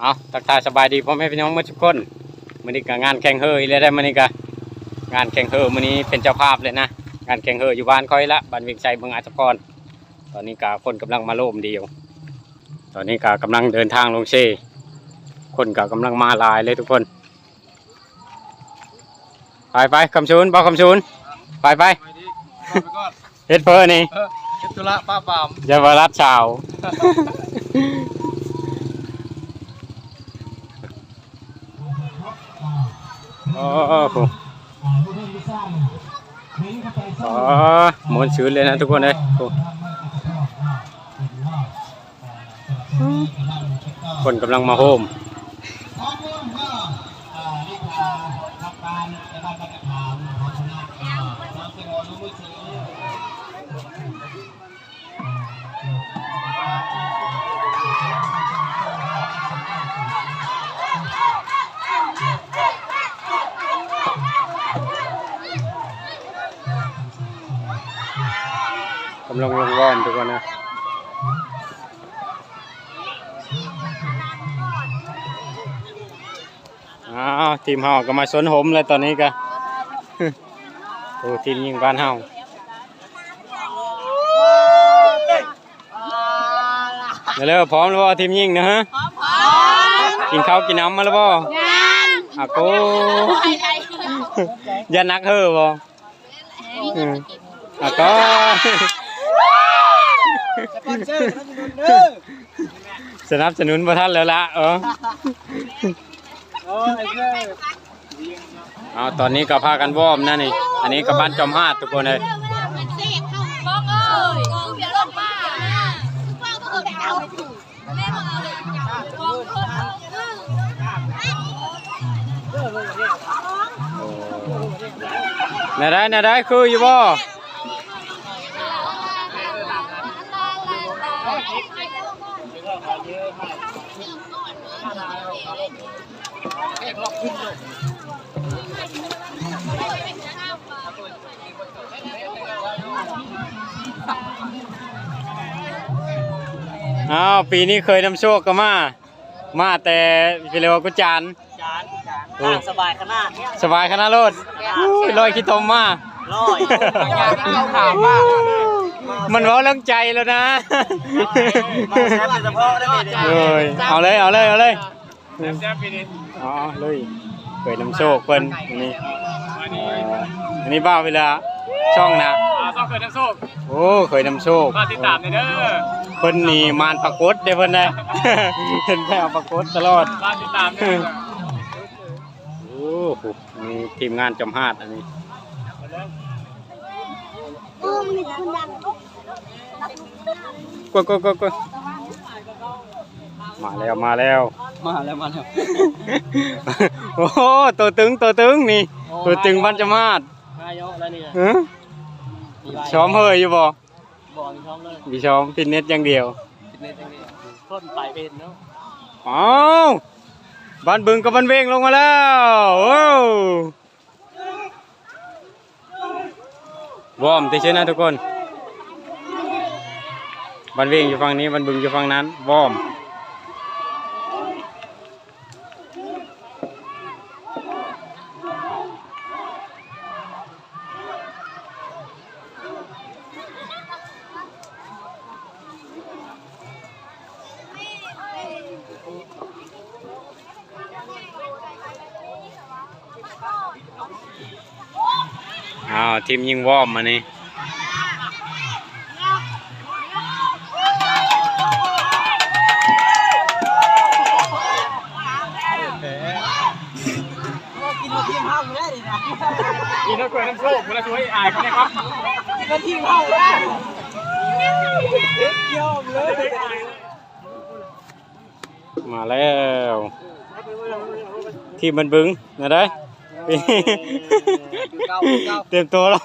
เอาทักทายสบายดีพ่อแม่พี่น้องเมื่อทุกคนมื้อนี้ก็งานแข่งเฮออีกแล้วได้มื้อนี้ก็งานแข่งเฮอมื้อนี้เป็นเจ้าภาพเลยนะงานแข่งเฮออยู่บ้านค่อยละบ้านเวียงชัยเมืองอาจพรตอนนี้ก็คนกำลังมาโลมเดียว ตอนนี้ก็กำลังเดินทางลงเชคนก็กำลังมาหลายเลยทุกคน ไปไปคำชูนบอกคำชูนไปไปไปดิไปก่อนเฮ็ดเพอนี่เออเก็บตุละป้าปามเยาวรัตชาว โอ้โหอ๋อหมุนชื้นเลยนะทุกคนเลยโอ้คนกำลังมาโฮม ลงลงวอร์มทุกคนนะอ้าวทีมเฮาก็มาสนหมเลยตอนนี้ก็โอ้ทีมยิงบ้านเฮาเดี๋ยวเร็วพร้อมแล้วบ่ทีมยิงนะฮะกินข้าวกินน้ำมาแล้วบ่อากอย่านักเฮ้อบ่อืมอาก็ สนับสนุนประท่านแล้วละเออเอาตอนนี้ก็พากันว่อมนั่นนี่อันนี้ก็บ้านจอมห้าทุกคนเลยนายได้นายได้คืออยู่บ่ อ้าวปีนี้เคยนำโชคก็มา มาแต่พิเลวกุจาน จานจานสบายขนาดเนี้ยสบายขนาดโลดอุ้ยลอยขี้ตมมาร้อยเอาถามว่ามันเว้าเรื่องใจแล้วนะ มาแซ่บเฉพาะได้ไหมเอ้ยเอาเลย เอาเลย เอาเลยแซ่บปีนี้อ๋อเลยเคยนำโชคเพิ่นอันนี้เอ่ออันนี้บ้าเวลา ช่องนะอ่าต้องเกิดน้ำโชคโอ้เคยนำโชคมาติดตามเลยเด้อเพิ่นนี่มารปรากฏเด้อเพิ่นได้เพิ่นแพ้ปรากฏตลอดมาติดตามเด้อโอ้โหมีทีมงานจำฮาดอันนี้อืมมีคนดังกดกดกดกดมาแล้วมาแล้ว มาแล้วมาแล้ว โอ้โหตัวตึงตัวตึงนี่ ตัวตึงบ้านจำฮาด มาเยอะแล้วนี่ฮะช้อมเฮยอยู่บ่บ่มีช่องเลยมีช้อมฟิตเนสอย่างเดียวคนไปเป็นเนาะอ้าวบ้านบึงกับบ้านเวงลงมาแล้วโอ้ววอร์มติเช่นนะทุกคนบ้านเวงอยู่ฝั่งนี้บ้านบึงอยู่ฝั่งนั้นวอร์ม อ้าวทีมยิงวอร์มมานี่กินมาเที่ยงห้าอยู่ได้ดินะกินแล้วเกิดน้ำโชคคุณช่วยอายเขาเนี่ยครับกินมาเที่ยงห้าอยู่ได้ยอมเลยมาแล้ว ทีมบ้านบึงนะได้ เก้าเก้าเตรียมตัวแล้ว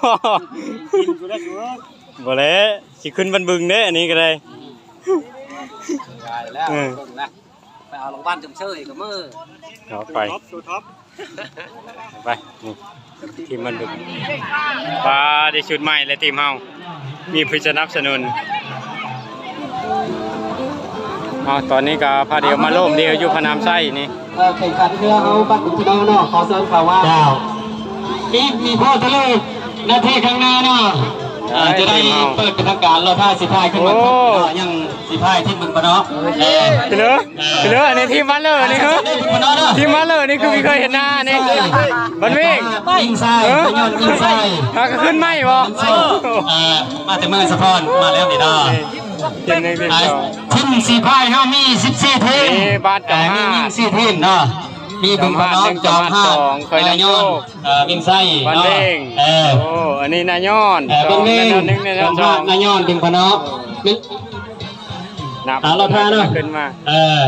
กินกูได้กูบ่แล้วสิขึ้นบันบึงเด้ออันนี้ก็ได้ได้แล้วนะไปเอาลงบ้านจำเชยกับมือเอาไปตัวท็อปไปนี่ทีมบันบึงปลาได้ชุดใหม่และทีมเฮามีผู้สนับสนุน เอาตอนนี้ก็พาเดียวมาโล่มเดียวอยู่พะนามไส้นี่เอ่อแข่งขันเรือเอาบัตรพี่น้องเนาะขอเสริมข่าวว่าเจ้ามีมีพ่อทะเลนาทีข้างหน้าเนาะเอ่อจะได้เปิดเป็นทางการเราท่าสิพายขึ้นมาครับเนาะยังสิพายที่มึงปะเนาะเออพี่เหลือพี่เหลืออันนี้ทีมมันเลยนี่คือได้มึงปะเนาะเนาะทีมมันเลยนี่คือพี่เคยเห็นหน้านี่บันเวงยิงไส้พยนต์ยิงไส้ถ้าก็ขึ้นไหมบ่เอ่อมาแต่เมืองสะพอนมาแล้วนี่เนาะ ทีมหนึ่งทีมสองทีมสีพายเฮามี14ทีมนี่บ้านจอมมีห้าวิ่งสี่ทีมเนาะมีบึงพะเนาะจอมห้าจอมห้าสองเคยนำโชคเอ่อวิ่งไส้บันเนาะเวงเออโอ้อันนี้นายย้อนเอ่อสองเบ้งนายเบ้ย้อนหนึ่งนายจย้ออนมสห้าองนายย้อนดึงพะเนาะนี่นับหาเราทาเนอะขึ้นมาเออ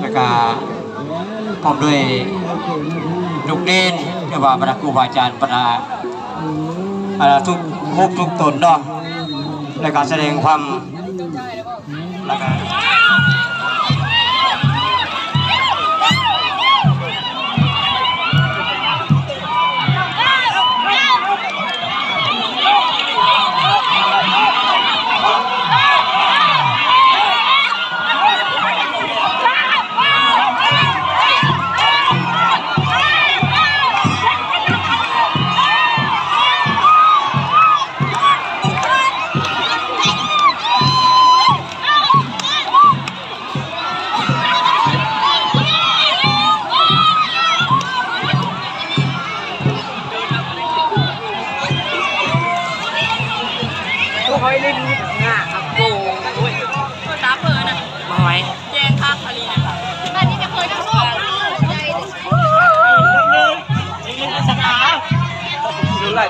แล้วก็พร้อมด้วยลูกเด่นหรือว่าบรรดาครูบาอาจารย์บรรดาอ่าทุกมุกทุกตนเนาะ ในการแสดงความแล้วก็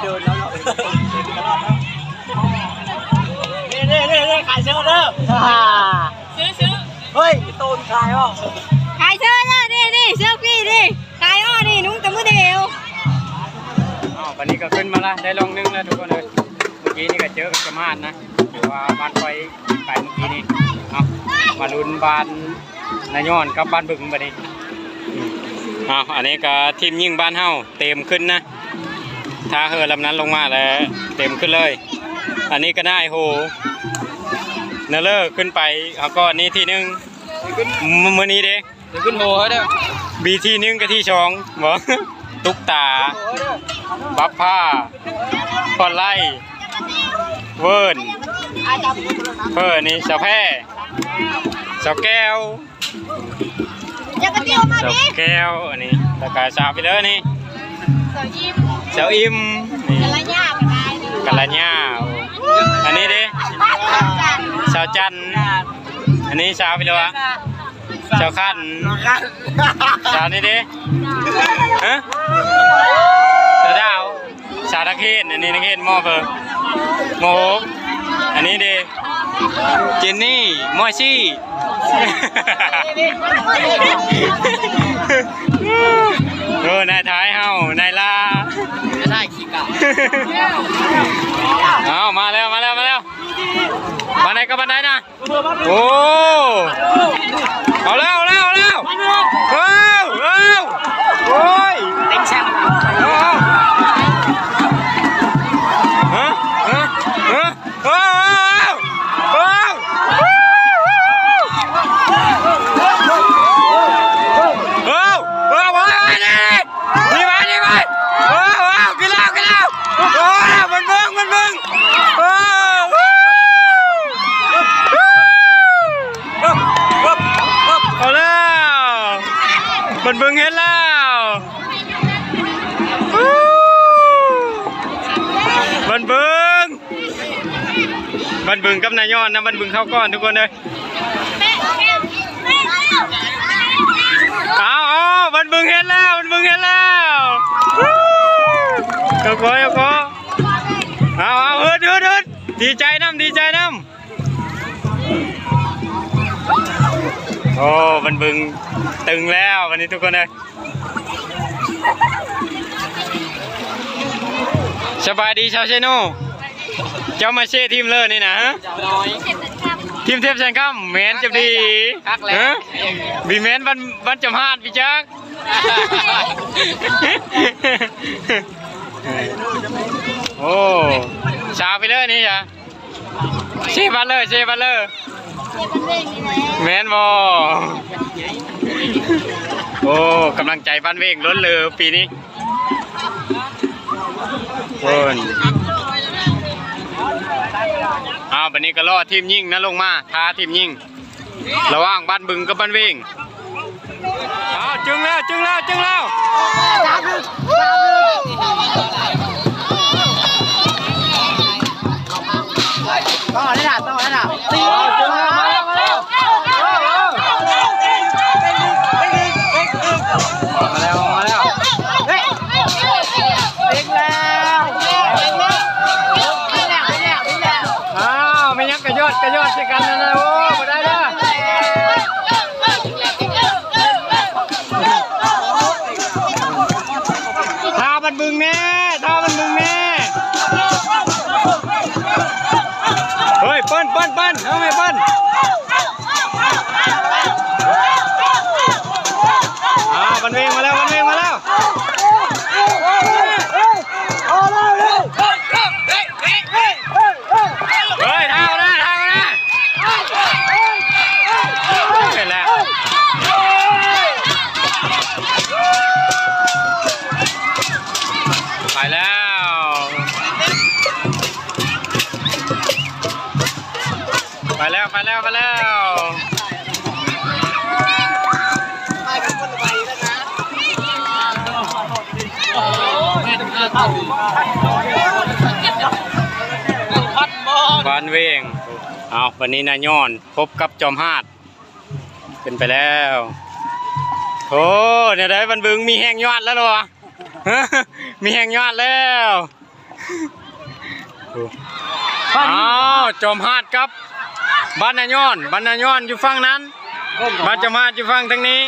ซื้อซื้อเฮ้ยโตนชายอะขายเสื้อนะนี่นี่เสื้อพี่ดิขายอ้อนี่นุ่งแต่มือเดียวอ้าววันนี้ก็ขึ้นมาละได้ลงนึงแล้วทุกคนเลยเมื่อกี้นี่ก็เจอกับจมาศนะอยู่ว่าบ้านไฟไปเมื่อกี้นี่เอามาลุ้นบ้านนายย้อนกับบ้านบึงบัดนี้อืมอ้าวอันนี้ก็ทีมยิงบ้านเฮาเต็มขึ้นนะ ถ้าเฮอลำนั้นลงมาแล้วเต็มขึ้นเลย อันนี้ก็ได้โหเนเลอร์ขึ้นไปเอาก็อันนี้ทีหนึงมมือนี้เด้เดี๋ยวขึ้นโหเด้อบีทีหนึงกับที่สองบ่ตุ๊กตา บัฟผ้าพอนไล่เวิร์นเพิ่นนี่สาวแพร่สาวแก้วอยากกระเดียวมาสาวแก้วอันนี้แล้วก็สาวไปเลยนี่สาวยิ้ม สาวอิ่มนี่กันละยากกันได้ดิกัลญาอันนี้ดิสาวจันทร์อันนี้สาวไปเลยวะสาวขั้นสาวนี่ดิฮะสาวดาวสาวนักเขตอันนี้นักเขตมอเบอร์โมกอันนี้ดิเจนนี่มอชี่ เออนายท้ายเฮานายลาไม่ได้ขี้กะเอามาแล้วมาแล้วมาแล้วบันไดก็บันไดนะโอ้เอาแล้วเอาแล้วเอาแล้ว มันบิ่งกับนายยอนนะมันบิ่งเข้าก้อนทุกคนเลยเอาเอามันบึงเห็นแล้วมันบึงเห็นแล้วเจ้าก้อยเจ้าก้อเอาเอาเฮิดเฮิดเฮิดดีใจน้ำดีใจน้ำโอ้มันบึงตึงแล้ววันนี้ทุกคนเลยสบายดีชาวเชโน เจ้ามาเช่ทีมเลอร์นี่นะฮะทีมเทพแสงค่ำแมนจะดีฮะบีแมนวันวันจำฮาดพี่จักโอ้ชาไปเลยนี่จ้ะเชฟบัลเลอร์เชฟบัลเลอร์แม่นบ่โอ้กำลังใจบ้านเวงล้นเลยปีนี้โอ้ย อ้าวบันนี้ก็ล่อทีมยิงนะลงมาท้าทีมยิงระหว่างบ้านบึงกับบ้านวงอ้าวจึงแล้วจึงแล้วจึงแล้วต่อได้ด่าต่อได้ด่า ดกระยอด เอาวันนี้นายย้อนพบกับจอมฮาดขึ้นไปแล้วโอ้เนี่ยได้บันบึงมีแหงยอดแล้วเหรอมีแหงยอดแล้วอ้าวจอมฮาดครับบ้านนายย้อนบ้านนายย้อนอยู่ฝั่งนั้นบ้านจอมฮาดอยู่ฝั่งทางนี้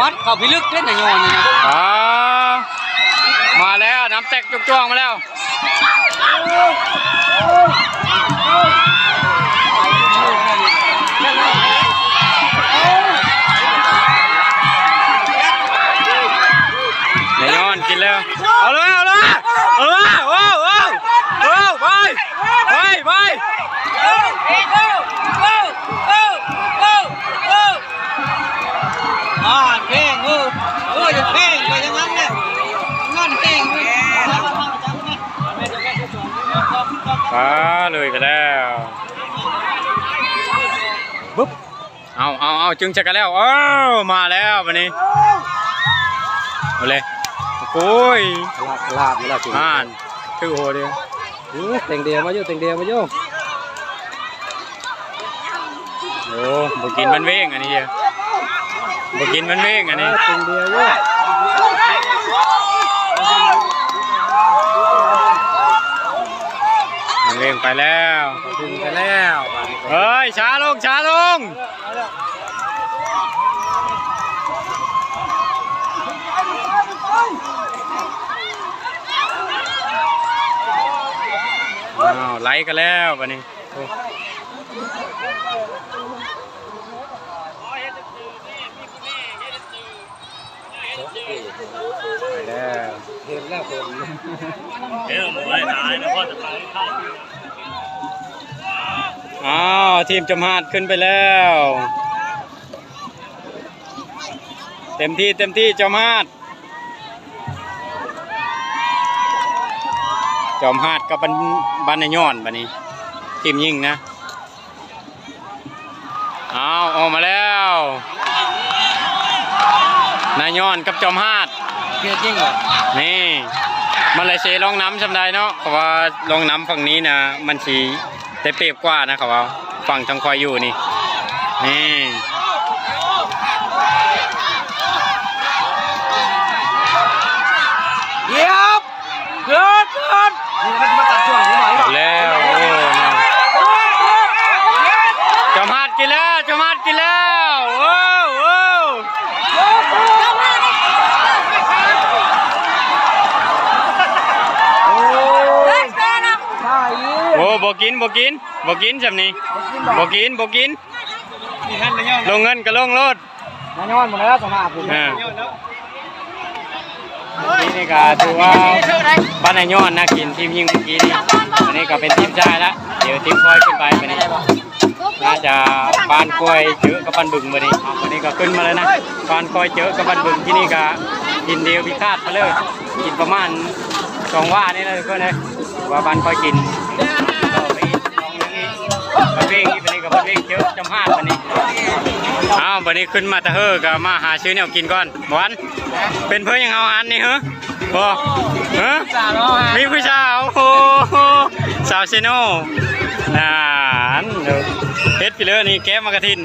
มัดเข้าไปลึกเล่นน่ะโยนนี่นะอ๋อมาแล้วน้ำแตกจุกจ้วงมาแล้ว ย้อนกินแล้วเอาเลยเอาเลยเอาเลยโอ้โอ้โอ้ไปไปไปอ่าเพ่งเออเอออย่าเพ่งไปอย่างนั้นเนี่ยนั่นเพ่งเว้ยมาเลยไปแล้วปุ๊บเอาเอาเอาจึงจะกันแล้วเอ้ามาแล้ววันนี้เอาเลย โอ้ยลาบลาบลาบอ่านคือโอเดียวเต็งเดียวมาอยู่เต็งเดียวมาอยู่โอ้บกินมันเว้งอันนี้เดียวบกินมันเว้งอันนี้เต็งเดียวอยู่มันเว้งไปแล้วถึงไปแล้วเฮ้ยช้าลงช้าลง ไล่กันแล้ววันนี้โอ้ไปแล้วเห็นแล้วผมอ้าวทีมจมหาดขึ้นไปแล้ว เต็มที่เต็มที่จอมหาด จอมหาดกับบันบันนย้อนบันนี้ทีมยิงนะเอาออกมาแล้วนายย้อนกับจอมหาดเพียจริงเหรอนี่มาเลเซียลองน้ำจำได้เนาะเพราะว่าลองน้ำฝั่งนี้นะมันสีได้เปรียบกว่านะครับว่าฝั่งทางคอยอยู่นี่นี่ เยียบเกิดเกิดนี่มันมาตัดช่วงนี้หน่อย เอาแล้วโอ้เนี่ยจอมหาดกินแล้วจอมหาดกินแล้วโอ้โอ้ โอ้บกินบกินบกินจำนี้บกินบกินลงเงินก็ลงรถนายย้อนหมดแล้วสมาผมอ่านี่นี่ก็ถือว่าบ้านนายย้อนนะกินทีมยิงเมื่อกี้นี่อันนี้ก็เป็นทีมชายละเดี๋ยวทีมคอยขึ้นไปไปนี่ก็น่าจะปานกล้วยเจอกับปันบึงมาดิเอาวันนี้ก็ขึ้นมาแล้วนะปานกล้วยเจอกับปันบึงที่นี่ก็กินเดียวพิฆาตไปเลยกินประมาณสองว่านี่เลยทุกคนเลยว่าปานกล้วยกินก็ไปลอง อย่างนี้ปันเวงที่วันนี้กับปันเวงเจอจำพาดวันนี้อ้าววันนี้ขึ้นมาตะเฮอก็มาหาซื้อแนวกินก่อนหวานเป็นเพื่อนยังเอาอันนี่เหรอบ่เฮ้สาวน้องฮะมีผู้สาวโอ้โหสาวเซโน่นานเด้อเฮ็ดไปเลยนี่แกะมากระทิน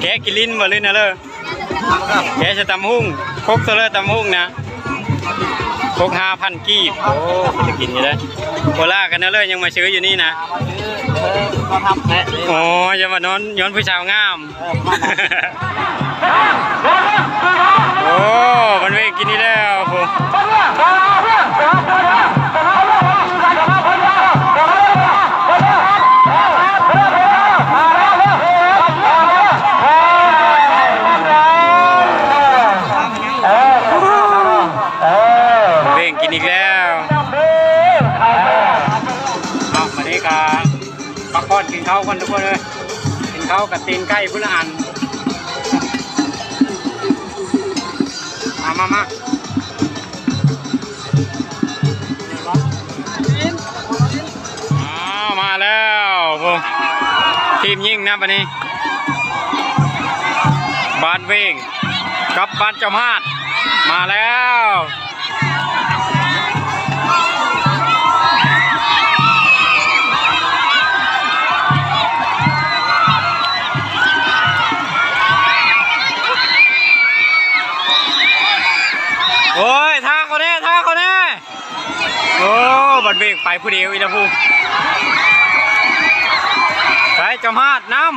แกะกินลิ้นบ่ลิ้นนะเลยแกะจะตำหุ้งครกตัวเลยตำหุ้งนะ ครกห้าพันกีบโอ้จะกินอยู่เลยโคล่ากันนะเลยยังมาซื้ออยู่นี่นะก็ทำแหละโอ้ยอย่ามานอนย้อนผู้สาวงาม โอ้ มันไม่กินนี่แล้วผม อีกแล้วเอามานี่กาปักพอดกินข้าวกันทุกคนเลยกินข้าวกับตีนไก่พุ่นละอันมามามาอ้าวมาแล้วทีมยิ่งนะวันนี้ บานเวงกับบานเจ้ามาดมาแล้ว ไปผู้เดียวอีละพูไปจามาดน้ำ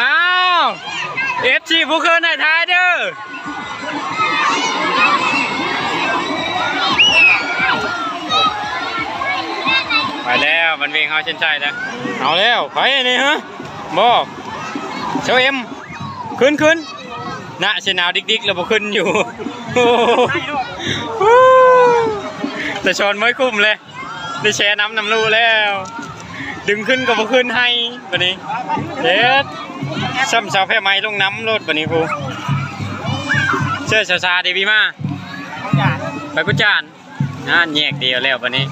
อ้าวเอฟซีผู้เคินไหนท้ายเด้อไปแล้วมันเวงเอาเช่นใจแล้วเอาแล้วไปนี่ฮะบอกเชาเอ็มขึ้นขึ้น น่ะเชนาวดิกดิกแล้วบอกขึ้นอยู่โอ้โหแต่ชอนไม่คุ้มเลยได้แช่น้ำน้ำรูแล้ว ดึงขึ้นก็บอกขึ้นให้วันนี้เด็ดซ้ำสาวแพร่ไม้ลงน้ำรถวันนี้ครูเชื่อชาวซาเดบีมาไปกุจานงานแยกเดียวแล้ววันนี้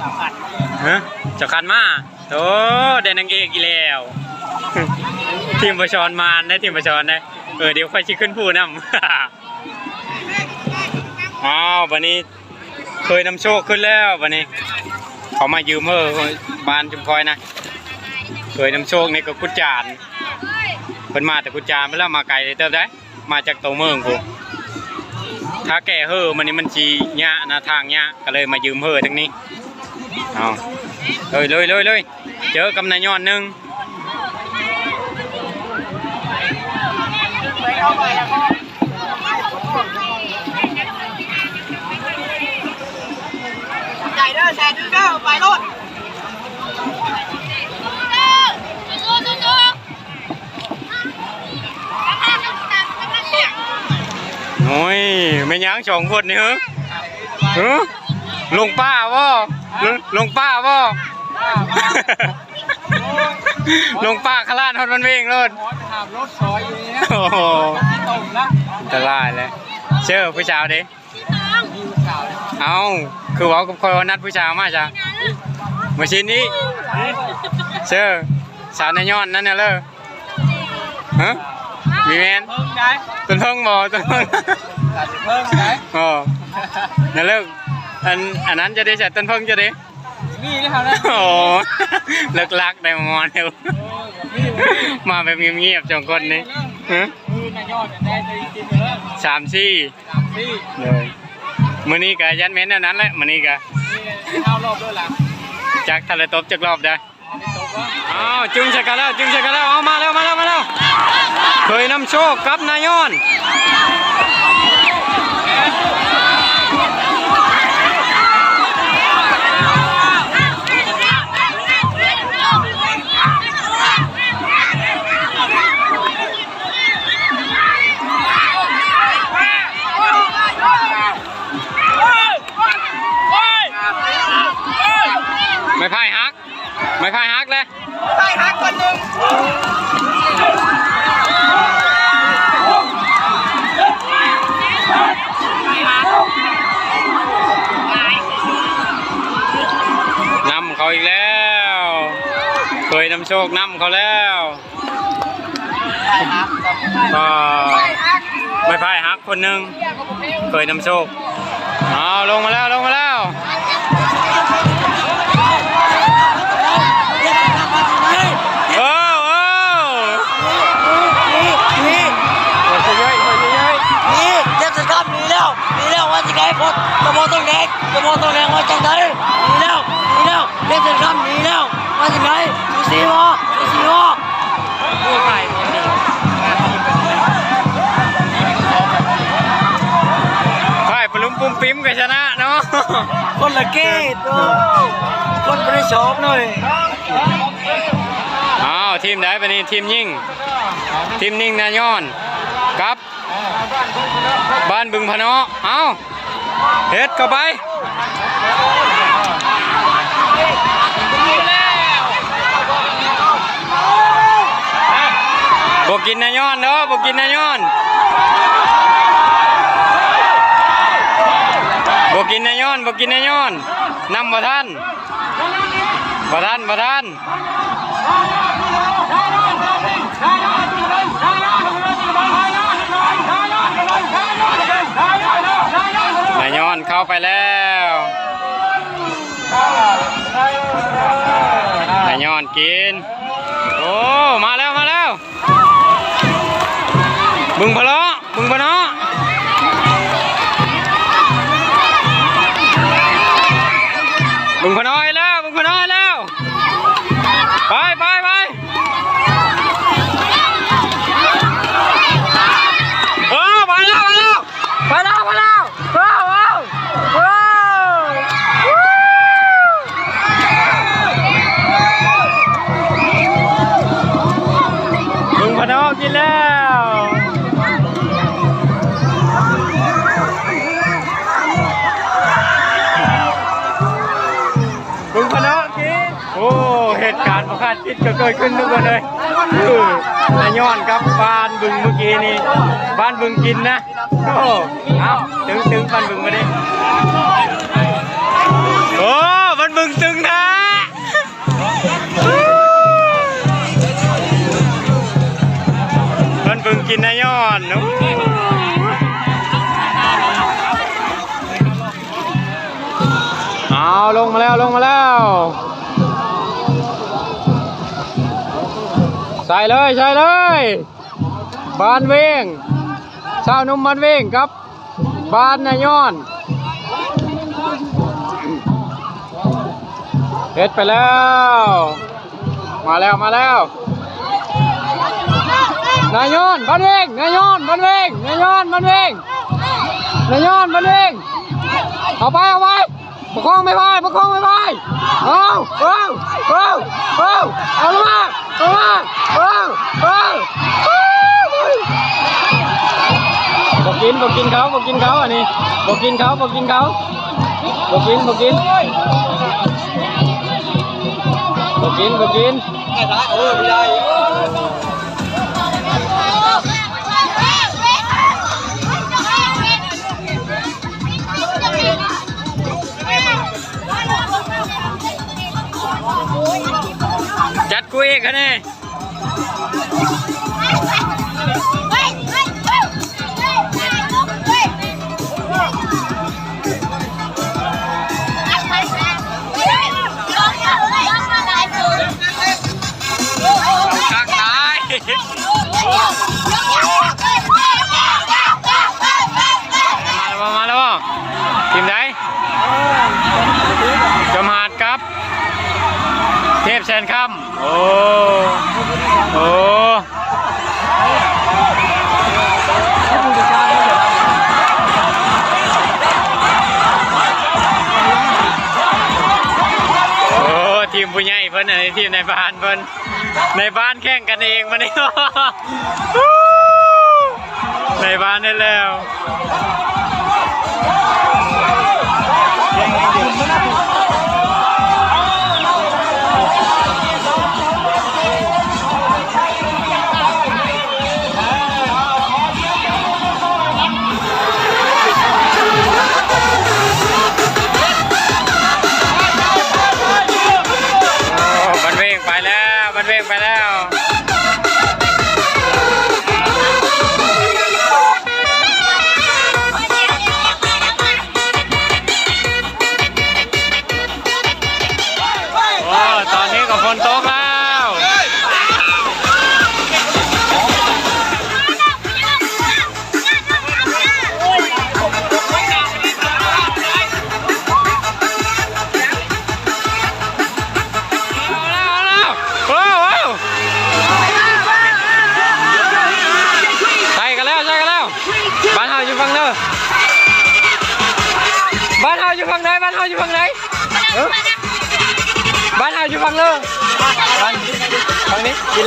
ฮะเจะคันมาโอ้ได้นางเอกอีกแล้วทีมประชรมาได้ทีมประชรได้ เออเดี๋ยวค่อยชิขึ้นผู้นำอ้าววันนี้เคยนำโชคขึ้นแล้ววันนี้ เขามายืมเออบานจุมพลอยนะ เคยนำโชคในี่ก็กุจจานเพิ่นมาแต่กุจจานไปแล้วมาไกลเลยเติบได้ มาจากตัวเมืองกูถ้าแก่เฮอมันนี่มันจียะนะทางยะก็เลยมายืมเฮอทั้งนี้เอาเลยเลยเลยเลยเจอกับนายย้อนหนึ่ง ใจเด้อแชร์เด้อไปรถโอ้ยไม่ยั้งสองคนนี่เหรอเออลงป้าว่ลงลงป้าว่ ลงป้าขลาดฮอดมันเวงรถหมอจะถามรถซอยอยู่นี่นะโอ้โหตรงนะจะลายเลย เชื่อผู้ชาวดิมีข่าวเลยเอาคือเว่ากับคอยว่านัดผู้ชาวมาจ้ะมาชินนี้เชื่อสาวนายย้อนนั่นน่ะเลยฮะมีแมนเพิ่งได้ต้นเพิ่งบ่ต้นเพิ่งตัดเพิ่งได้อ๋อนั่นเลิกอันอันนั้นจะได้ใส่ต้นเพิ่งจะได้ มีนี่ครับนะโอ้เลิกลักได้มอนเร็วมาแบบเงียบๆสองคนนี่ฮะคือนายอดได้ไปกินไปแล้วสามสี่สามที่เลยมือนี้ก็ยันเม้นอันนั้นแหละมือนี้ก็นี่เข้ารอบด้วยล่ะจากทะเลตบจากรอบได้อ้าอ้าวจุงใส่กันแล้วจุงใส่กันแล้วเอามาแล้วมาแล้วมาแล้วเคยนำโชคกับนายอน พายฮักเลยไปหาคนหนึ่งนำเขาอีกแล้ว เคยนำโชคนำเขาแล้วก็ไม่พายฮักคนหนึ่งเคยนำโชค เอาลงมาแล้วลงมาแล้ว กระโมต้องแดงกระโมต้องแดงว่าจังไดหนีแล้วหนีแล้วเจ็บสุดครับหนีแล้วว่าจะไงดูสีวอดูสีวอผู้ไทยไพ่ปลุมปุ้มปิ้มกันชนะเนาะคนละเกตคนไม่ชอบหน่อยอ้าวทีมไหนไปนี่ทีมยิ่ง ทีมนิ่งนาย้อนกับ บ้านบึงพะเนาะเอ้า เฮ็ดเข้าไปบกินนายอนเด้อบกินนายอนบกินนายอนบกินนายอนนำบ่ท่านบ่ท่านบ่ท่าน นายย้อนเข้าไปแล้วนายย้อนกิน โอ้ มาแล้วมาแล้วบึงพะเลาะบึงพะเนาะ ก็เกิดขึ้นทุกคนเลยคือนายย้อนครับบ้านบึงเมื่อกี้นี่บ้านบึงกินนะโอ้เอาตึงตึงบ้านบึงมาดิโอ้บ้านบึงตึงนะบ้านบึงกินนายย้อนโอ้เอาลงมาแล้วลงมาแล้ว ใส่เลยใส่เลยบานเวงชาวนุ่มบานเวงครับ บานนายย้อนเฮ็ดไปแล้ว มาแล้วมาแล้วนายย้อนบานเวงนายย้อนบานเวงนายย้อนบานเวงนายย้อนบานเวงเอาไปเอาไป ประคองไม่พายประคองไม่พายเอาเอาเอาเอาเอาลงมาเอาลงมาเอาเอาบอกกินบอกกินเขาบอกกินเขาอันนี้บอกกินเขาบอกกินเขาบอกกินบอกกินบอกกินบอกกินเออไม่ได้ จัดกูอีกคะแน่ข้างซ้ายมาแล้วมาแล้วทีมไหนจอมหาดครับ เทพแสนคำ โอ้โอ้โอ้ทีมผู้ใหญ่เพิ่นอันนี้ทีมในบ้านเพิ่นในบ้านแข่งกันเองมาเนี่ยในบ้านนี่แล้ว มันเว่งไปแล้ว ฝั่งนี้กิ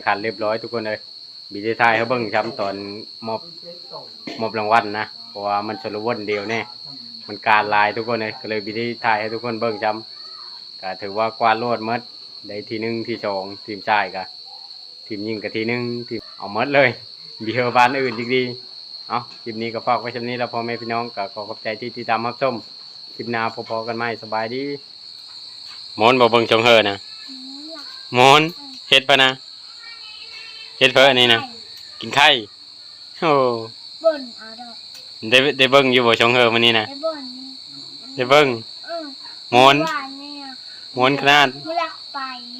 งขันเรียบร้อยทุกคนเลยบีดีไทยเขาเบิ่งช้ำตอนมอบมอบรางวัลนะเพราะว่ามันชละวนเดียวแน่มันการลายทุกคนเลยก็เลยวิธีถ่ายให้ทุกคนเบิ่งจำก็ถือว่ากวาดโลดหมดได้ทีหนึ่งที่สองทีมชายก็ทีมยิงกับทีหนึ่งทีมเอาหมดเลยบีเฮอร์บ้านอื่นอีกดีเอาคลิปนี้ก็ฝากไว้ช่วนี้แล้วพ่อแม่พี่น้องก็ขอขอบใจที่ติดตามรับชมคลิปหน้าพอๆกันไหมสบายดีมอนบอกเบิ่งชงเฮอนะมอนเฮ็ดปะนะ เฮ็ดเพื่ออันนี้นะกินไข่โอ้บนเอาดอกได้ได้เบิ่งอยู่บ่ชงเฮอมื้อนี้นะไอ้บนนี่ได้เบิ่งเออมวนว่าเนี่ยมวนขนาดไม่รักไป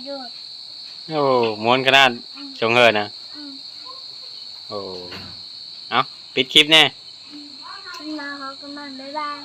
ด้วยโอ้มวนขนาดชงเฮอนะอืมโอ้เอาปิดคลิปแน่ขึ้นมาเขากำลังบ๊ายบาย